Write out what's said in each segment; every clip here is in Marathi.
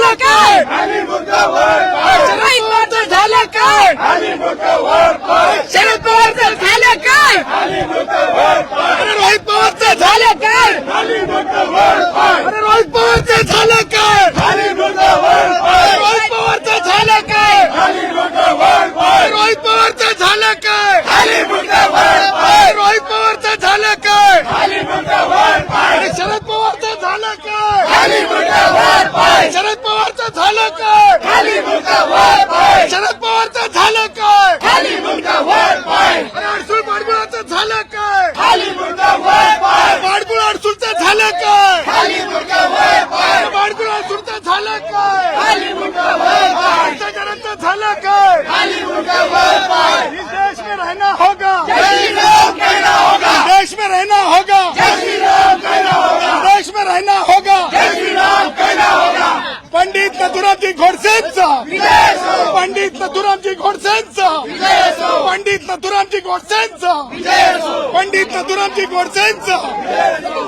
झालं काय? शरद पवारचं झालं काय? शरद पवारचं झालं काय? अरे रोहित पवारचं झालं काय? अरे रोहित पवारचं झालं काय आणि मुद्दा वर पाय रोहित पवारचं झालं काय आणि मुद्दा वर पाय रोहित पवारचं झालं काय आणि मुद्दा वर पाय रोहित पवारचं झालं काय आणि मुद्दा वर पाय अरे शरद पवारचं झालं काय आणि मुद्दा वर पाय शरद पवारचं झालं काय आणि मुद्दा वर पाय शरद पवारचं झालं काय? आणि मुद्दा वर पाय. अरे अडसूळ झालं काय? आणि मुद्दा वर पाय. पाडगुळ अडसूळचं झालं काय? मुद्दा वर पाय. अडसूळचं झालं काय? मुद्दा वर पाय. झालं काय? मुद्दा वर पाय. इस देश में रहना होगा। कहना होगा। इस देश में रहना होगा। कहना होगा। इस देश में रहना होगा। कहना होगा। पंडित नथुरामजी घोडसेंचं असो पंडित नथुरामजी घोडसेंचं पंडित नथुरामजी घोडसेंचं विजय असो पंडित नथुरामजी घोडसेंचं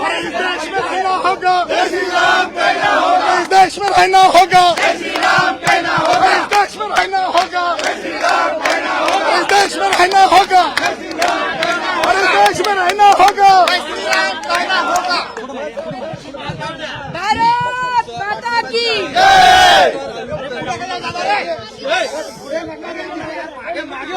अरे इस देश में रहना होगा जय श्री राम कहना होगा इस देश में रहना होगा जय श्री राम कहना होगा इस देश में रहना होगा जय श्री राम कहना होगा इस देश में रहना होगा और इस देश में रहना होगा श्री राम कहना होगा भारत माता की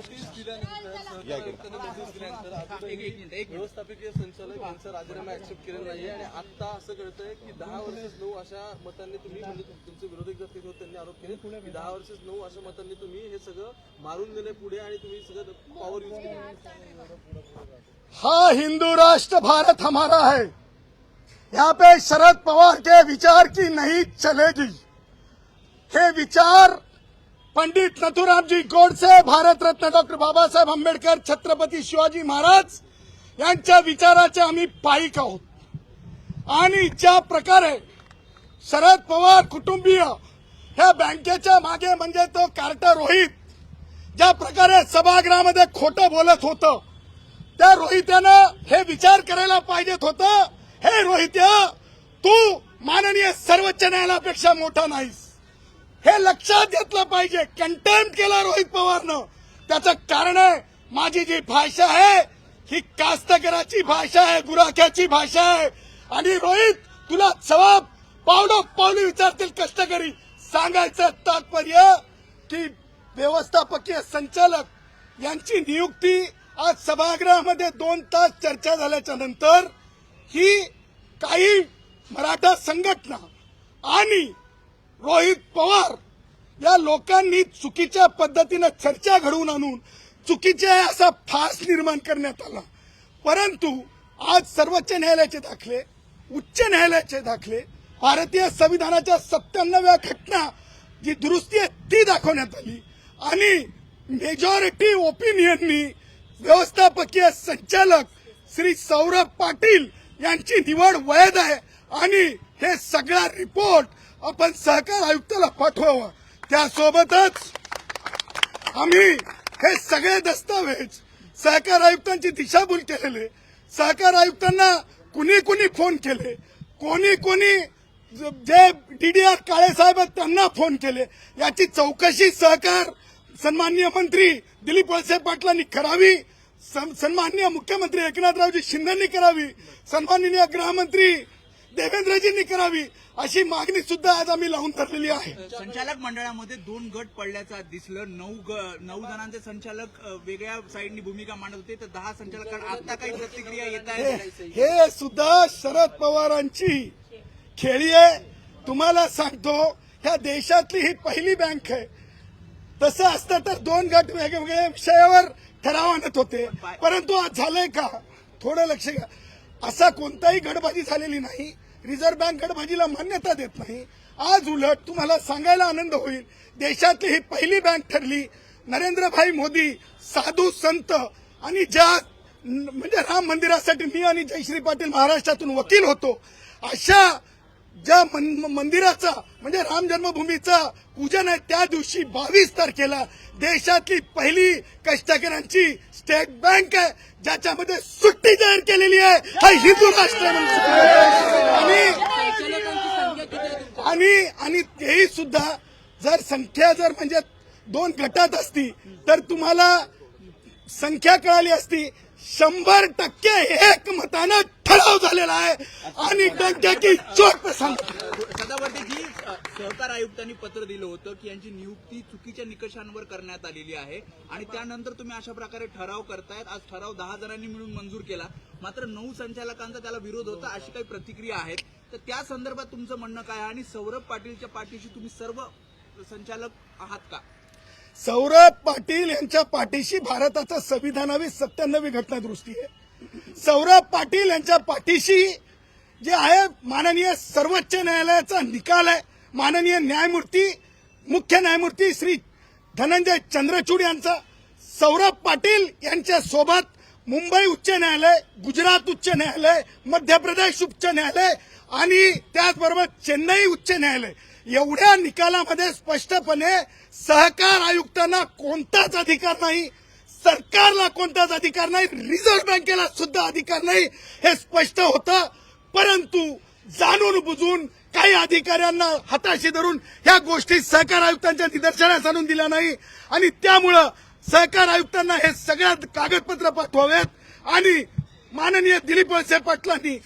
तू? निवडणूक व्यवस्थापकीय संचालक यांचा राजीनामा ऍक्सेप्ट केलेला नाही आणि आता असं कळतंय की दहा वर्षेस नऊ अशा मतांनी तुम्ही म्हणजे तुमचे विरोधक जर तिथे होते, त्यांनी आरोप केले की दहा वर्षेस नऊ अशा मतांनी तुम्ही हे सगळं मारून नेले पुढे आणि तुम्ही सगळं पॉवर युज केली हाँ हिंदू राष्ट्र भारत हमारा है यहाँ पे शरद पवार के विचार की नहीं चलेगी हे विचार पंडित नथुराम जी गोडसे भारत रत्न डॉक्टर बाबासाहेब आंबेडकर छत्रपती शिवाजी महाराज यांच्या विचाराचे आम्ही पायिक आहोत. आणि ज्या प्रकारे शरद पवार कुटुंबीय ह्या बँकेच्या मागे म्हणजे तो कार्टर रोहित ज्या प्रकारे सभागृहामध्ये खोटं बोलत होतं त्या रोहित्यानं हे विचार करायला पाहिजेत होतं हे रोहित्या तू माननीय सर्वोच्च न्यायालयापेक्षा मोठा नाहीस. हे लक्षात घेतलं पाहिजे. कंटेम केला रोहित पवारनं. त्याचं कारण आहे माझी जी भाषा आहे ही कास्तकराची भाषा आहे गुराख्याची भाषा आहे. आणि रोहित तुला जबाब पावलं पावली विचारतील कष्टकरी. सांगायचं तात्पर्य की व्यवस्थापकीय संचालक यांची नियुक्ती आज सभागृहामध्ये दोन तास चर्चा झाल्याच्यानंतर ही काही मराठा संघटना आणि रोहित पवार या लोकांनी चुकीच्या पद्धतीनं चर्चा घडवून आणून चुकीच्या असा फास निर्माण करण्यात आला. परंतु आज सर्वोच्च न्यायालयाचे दाखले उच्च न्यायालयाचे दाखले भारतीय संविधानाच्या सत्त्याण्णव्या घटना जी दुरुस्ती आहे ती दाखवण्यात आली. आणि मेजॉरिटी ओपिनियननी व्यवस्थापकीय संचालक श्री सौरभ पाटील यांची निवड वैध आहे आणि हे सगळा रिपोर्ट आपण सहकार आयुक्ताला पाठवावा. त्यासोबतच आम्ही हे सगळे दस्तावेज सहकार आयुक्तांची दिशाभूल केलेले सहकार आयुक्तांना कुणी कुणी फोन केले कोणी कोणी जे डीडीआर काळे साहेब आहेत त्यांना फोन केले. याची चौकशी सहकार सन्माननीय मंत्री दिलीप वळसे पाटलांनी करावी सन्माननीय मुख्यमंत्री एकनाथरावजी शिंदेनी करावी सन्माननीय गृहमंत्री देवेंद्रजींनी करावी. अशी मागणी सुद्धा आज आम्ही लावून धरलेली आहे. संचालक मंडळामध्ये दोन गट पडल्याचं दिसलं. नऊ नऊ जणांचे संचालक वेगळ्या साईडनी भूमिका मांडत होते. तर दहा संचालक आता काही प्रतिक्रिया येत हे आहे? हे सुद्धा शरद पवारांची खेळी आहे. तुम्हाला सांगतो ह्या देशातली ही पहिली बँक आहे. तसं असतं तर दोन गट वेगवेगळ्या विषयावर ठराव आणत होते. परंतु आज झालंय का? थोडं लक्ष घ्या. असा कोणताही गडबाजी झालेली नाही. रिझर्व्ह बँक गडबाजीला मान्यता देत नाही. आज उलट तुम्हाला सांगायला आनंद होईल. देशातली ही पहिली बँक ठरली. नरेंद्रभाई मोदी साधू संत आणि ज्या म्हणजे राम मंदिरासाठी मी आणि जयश्री पाटील महाराष्ट्रातून वकील होतो. अशा ज्या मन- मंदिराचा म्हणजे राम जन्मभूमीचा पूजन आहे त्या दिवशी बावीस तारखेला देशातली पहिली कष्टकऱ्यांची स्टेट बँक आहे ज्याच्यामध्ये सुट्टी जाहीर केलेली आहे. हा हिंदू राष्ट्र आणि आणि आणि तेही सुद्धा जर संख्या जर म्हणजे दोन गटात असती तर तुम्हाला संख्या कळाली असती शंभर टक्के एक मतानं ठराव झालेला आहे. आणि डंक्याची चोट सांगतो सदावर्तीजी सहकार आयुक्तांनी पत्र दिलं होतं की यांची नियुक्ती चुकीच्या निकषांवर करण्यात आलेली आहे. आणि त्यानंतर तुम्ही अशा प्रकारे ठराव करतायत. आज ठराव दहा जणांनी मिळून मंजूर केला. मात्र नऊ संचालकांचा त्याला विरोध होता अशी काही प्रतिक्रिया आहेत. तर त्या संदर्भात तुमचं म्हणणं काय आहे? आणि सौरभ पाटीलच्या पाठीशी तुम्ही सर्व संचालक आहात का? सौरभ पाटील यांच्या पाठीशी भारताचा संविधानावी सत्त्याण्णवी घटना दृष्टी आहे. सौरभ पाटील यांच्या पाठीशी जे आहे माननीय सर्वोच्च न्यायालयाचा निकाल आहे. माननीय न्यायमूर्ती मुख्य न्यायमूर्ती श्री धनंजय चंद्रचूड यांचा. सौरभ पाटील यांच्या सोबत मुंबई उच्च न्यायालय गुजरात उच्च न्यायालय मध्य प्रदेश उच्च न्यायालय आणि त्याचबरोबर चेन्नई उच्च न्यायालय. एवढ्या निकालामध्ये स्पष्टपणे सहकार आयुक्तांना कोणताच अधिकार नाही सरकारला कोणताच अधिकार नाही रिझर्व्ह बँकेला सुद्धा अधिकार नाही हे स्पष्ट होतं. परंतु जाणून बुजून काही अधिकाऱ्यांना हाताशी धरून ह्या गोष्टी सहकार आयुक्तांच्या निदर्शनास आणून दिल्या नाही. आणि त्यामुळं सहकार आयुक्तांना हे सगळ्यात कागदपत्र पाठवावेत. आणि माननीय दिलीप वळसे पाटलांनी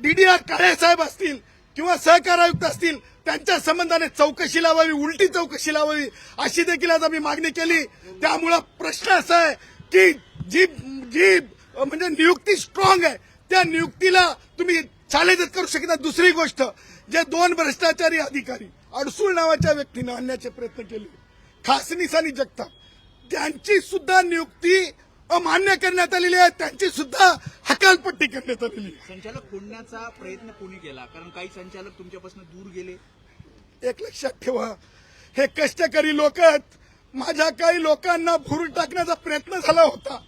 डीडीआर काळे साहेब असतील किंवा सहकार आयुक्त असतील त्यांच्या संबंधाने चौकशी लावावी उलटी चौकशी लावावी अशी देखील आज आम्ही मागणी केली. त्यामुळं प्रश्न असा आहे की जी जी म्हणजे नियुक्ती स्ट्रॉंग आहे त्या नियुक्तीला तुम्ही चॅलेंजच करू शकत. दुसरी गोष्ट जे दोन भ्रष्टाचारी अधिकारी अडसूळ नावाच्या व्यक्तीनं आणण्याचे प्रयत्न केले खासनीस आणि जगताप त्यांची सुद्धा नियुक्ती अमान्य करण्यात आलेली आहे. त्यांची सुद्धा हकालपट्टी करण्यात आलेली संचालक फोडण्याचा प्रयत्न कोणी केला? कारण काही संचालक तुमच्यापासून दूर गेले. एक लक्षात ठेवा. हे कष्टकरी लोक माझ्या काही लोकांना भुरून टाकण्याचा प्रयत्न झाला होता.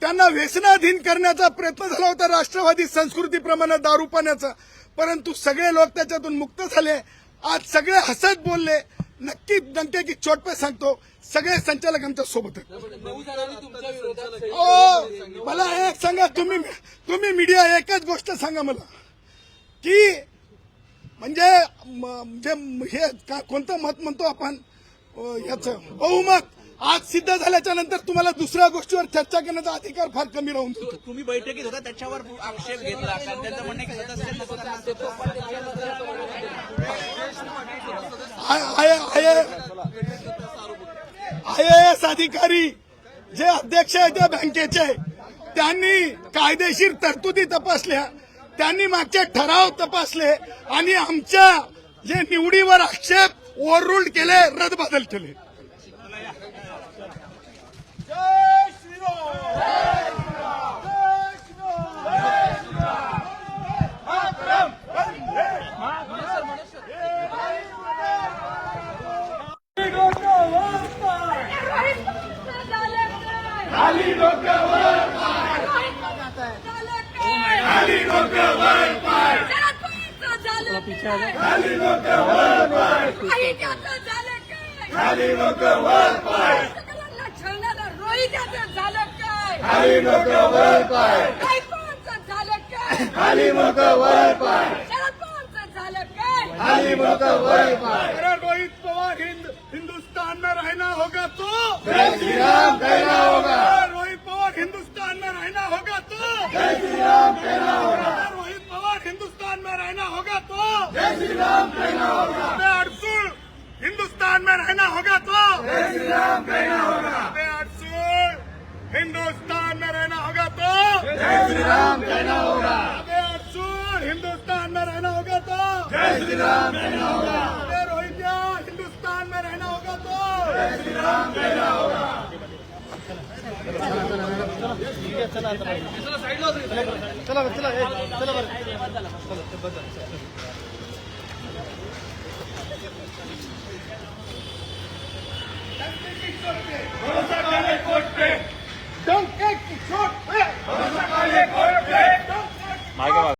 त्यांना व्यसनाधीन करण्याचा प्रयत्न झाला होता. राष्ट्रवादी संस्कृतीप्रमाणे दारू पाण्याचा. परंतु सगळे लोक त्याच्यातून मुक्त झाले. आज सगळे हसत बोलले. नक्की जनतेची चोट पे सांगतो. सगळे संचालक आमच्यासोबत आहेत. ओ मला एक सांगा तुम्ही तुम्ही मीडिया एकच गोष्ट सांगा मला. की म्हणजे म- म्हणजे हे का कोणतं मत म्हणतो आपण? याच. बहुमत आज सिद्ध झाल्याच्यानंतर तुम्हाला दुसऱ्या गोष्टीवर चर्चा करण्याचा अधिकार फार कमी राहून जातो. तुम्ही बैठकीत होता त्याच्यावर आक्षेप घेतला. कारण त्यांचं म्हणणं आहे की सदस्यांना स्वतःला आय आय एस अधिकारी जे अध्यक्ष आहेत त्या बँकेचे त्यांनी कायदेशीर तरतुदी तपासल्या त्यांनी मागचे ठराव तपासले आणि आमच्या जे निवडीवर आक्षेप ओव्हररूल्ड केले रदबदल केले खाली मग वर पाय खाली मग वर पाय अरे रोहित पवार हिंद हिंदुस्तान में रहना होगा। तो जय श्री राम कहना होगा रोहित पवार हिंदुस्तान में रहना होगा तो जय श्री राम कहना होगा। हिंदुस्तान में रहना होगा तो जय श्री राम कहना होगा। अबे अड़सुल हिंदुस्तान में रहना होगा तो जय श्री राम कहना होगा। अबे अड़सुल हिंदुस्तान में रहना होगा तो जय श्री राम कहना होगा। अबे अड़सुल हिंदुस्तान में रहना होगा तो जय श्री राम कहना होगा। अबे रोहिंग्या हिंदुस्तान में रहना होगा तो चला चला चला कहना होगा